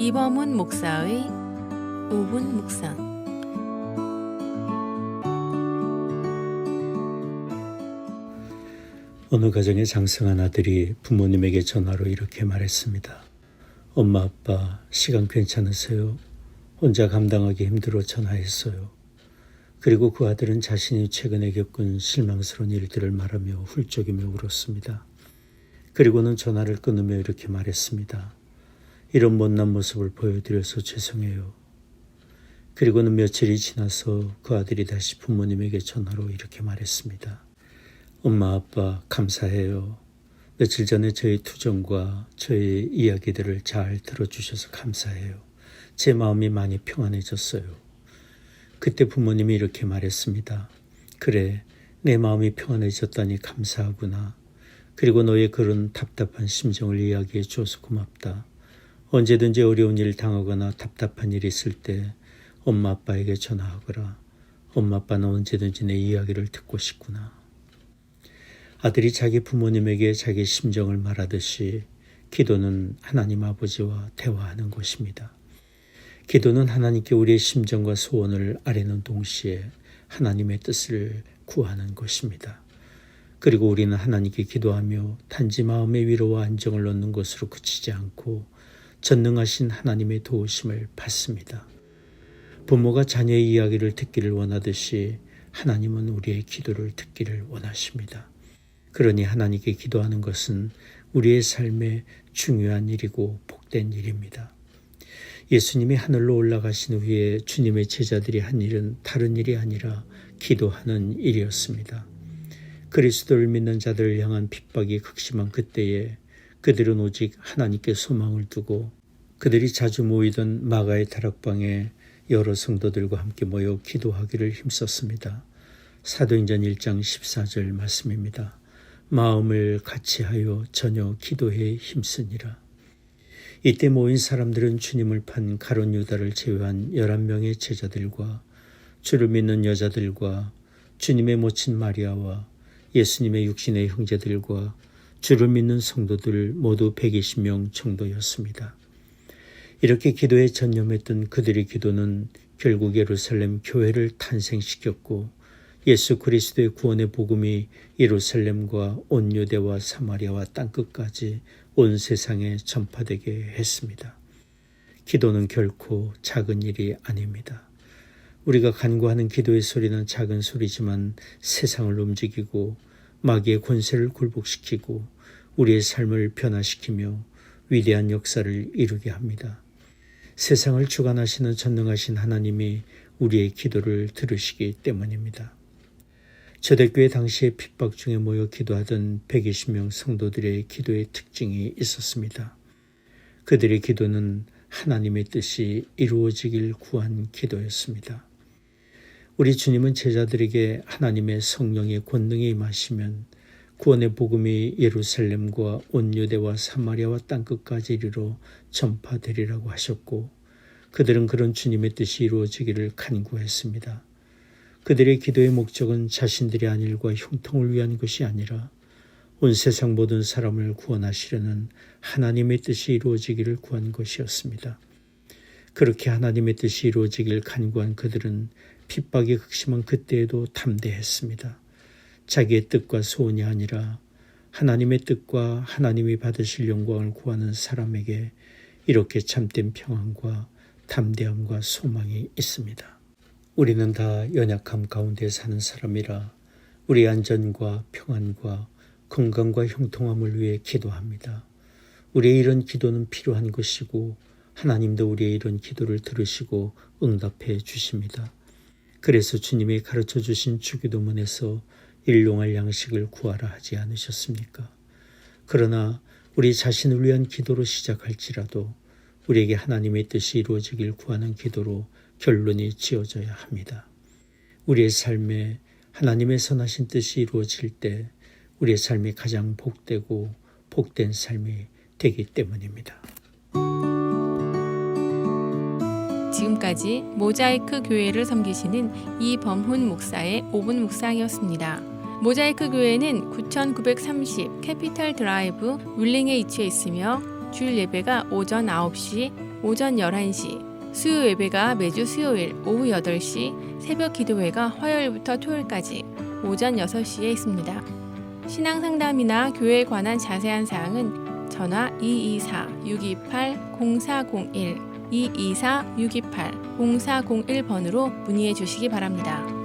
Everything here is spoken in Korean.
이범훈 목사의 5분 묵상 어느 가정의 장성한 아들이 부모님에게 전화로 이렇게 말했습니다. 엄마, 아빠, 시간 괜찮으세요? 혼자 감당하기 힘들어 전화했어요. 그리고 그 아들은 자신이 최근에 겪은 실망스러운 일들을 말하며 훌쩍이며 울었습니다. 그리고는 전화를 끊으며 이렇게 말했습니다. 이런 못난 모습을 보여드려서 죄송해요. 그리고는 며칠이 지나서 그 아들이 다시 부모님에게 전화로 이렇게 말했습니다. 엄마, 아빠, 감사해요. 며칠 전에 저희 투정과 저희 이야기들을 잘 들어주셔서 감사해요. 제 마음이 많이 평안해졌어요. 그때 부모님이 이렇게 말했습니다. 그래, 내 마음이 평안해졌다니 감사하구나. 그리고 너의 그런 답답한 심정을 이야기해 줘서 고맙다. 언제든지 어려운 일 당하거나 답답한 일 있을 때 엄마 아빠에게 전화하거라. 엄마 아빠는 언제든지 내 이야기를 듣고 싶구나. 아들이 자기 부모님에게 자기 심정을 말하듯이 기도는 하나님 아버지와 대화하는 것입니다. 기도는 하나님께 우리의 심정과 소원을 아뢰는 동시에 하나님의 뜻을 구하는 것입니다. 그리고 우리는 하나님께 기도하며 단지 마음의 위로와 안정을 얻는 것으로 그치지 않고 전능하신 하나님의 도우심을 받습니다. 부모가 자녀의 이야기를 듣기를 원하듯이 하나님은 우리의 기도를 듣기를 원하십니다. 그러니 하나님께 기도하는 것은 우리의 삶에 중요한 일이고 복된 일입니다. 예수님이 하늘로 올라가신 후에 주님의 제자들이 한 일은 다른 일이 아니라 기도하는 일이었습니다. 그리스도를 믿는 자들을 향한 핍박이 극심한 그때에 그들은 오직 하나님께 소망을 두고 그들이 자주 모이던 마가의 다락방에 여러 성도들과 함께 모여 기도하기를 힘썼습니다. 사도행전 1장 14절 말씀입니다. 마음을 같이하여 전혀 기도에 힘쓰니라. 이때 모인 사람들은 주님을 판 가론 유다를 제외한 11명의 제자들과 주를 믿는 여자들과 주님의 모친 마리아와 예수님의 육신의 형제들과 주를 믿는 성도들 모두 120명 정도였습니다. 이렇게 기도에 전념했던 그들의 기도는 결국 예루살렘 교회를 탄생시켰고 예수 그리스도의 구원의 복음이 예루살렘과 온 유대와 사마리아와 땅끝까지 온 세상에 전파되게 했습니다. 기도는 결코 작은 일이 아닙니다. 우리가 간구하는 기도의 소리는 작은 소리지만 세상을 움직이고 마귀의 권세를 굴복시키고 우리의 삶을 변화시키며 위대한 역사를 이루게 합니다. 세상을 주관하시는 전능하신 하나님이 우리의 기도를 들으시기 때문입니다. 초대교회 당시의 핍박 중에 모여 기도하던 120명 성도들의 기도의 특징이 있었습니다. 그들의 기도는 하나님의 뜻이 이루어지길 구한 기도였습니다. 우리 주님은 제자들에게 하나님의 성령의 권능이 임하시면 구원의 복음이 예루살렘과 온 유대와 사마리아와 땅끝까지 이르러 전파되리라고 하셨고 그들은 그런 주님의 뜻이 이루어지기를 간구했습니다. 그들의 기도의 목적은 자신들의 안일과 형통을 위한 것이 아니라 온 세상 모든 사람을 구원하시려는 하나님의 뜻이 이루어지기를 구한 것이었습니다. 그렇게 하나님의 뜻이 이루어지길 간구한 그들은 핍박이 극심한 그때에도 담대했습니다. 자기의 뜻과 소원이 아니라 하나님의 뜻과 하나님이 받으실 영광을 구하는 사람에게 이렇게 참된 평안과 담대함과 소망이 있습니다. 우리는 다 연약함 가운데 사는 사람이라 우리 안전과 평안과 건강과 형통함을 위해 기도합니다. 우리의 이런 기도는 필요한 것이고 하나님도 우리의 이런 기도를 들으시고 응답해 주십니다. 그래서 주님이 가르쳐 주신 주기도문에서 일용할 양식을 구하라 하지 않으셨습니까? 그러나 우리 자신을 위한 기도로 시작할지라도 우리에게 하나님의 뜻이 이루어지길 구하는 기도로 결론이 지어져야 합니다. 우리의 삶에 하나님의 선하신 뜻이 이루어질 때 우리의 삶이 가장 복되고 복된 삶이 되기 때문입니다. 지금까지 모자이크 교회를 섬기시는 이범훈 목사의 5분 묵상이었습니다. 모자이크 교회는 9930 캐피탈 드라이브 윌링에 위치해 있으며 주일 예배가 오전 9시, 오전 11시, 수요 예배가 매주 수요일 오후 8시, 새벽 기도회가 화요일부터 토요일까지 오전 6시에 있습니다. 신앙 상담이나 교회에 관한 자세한 사항은 전화 224-628-0401, 224-628-0401번으로 문의해 주시기 바랍니다.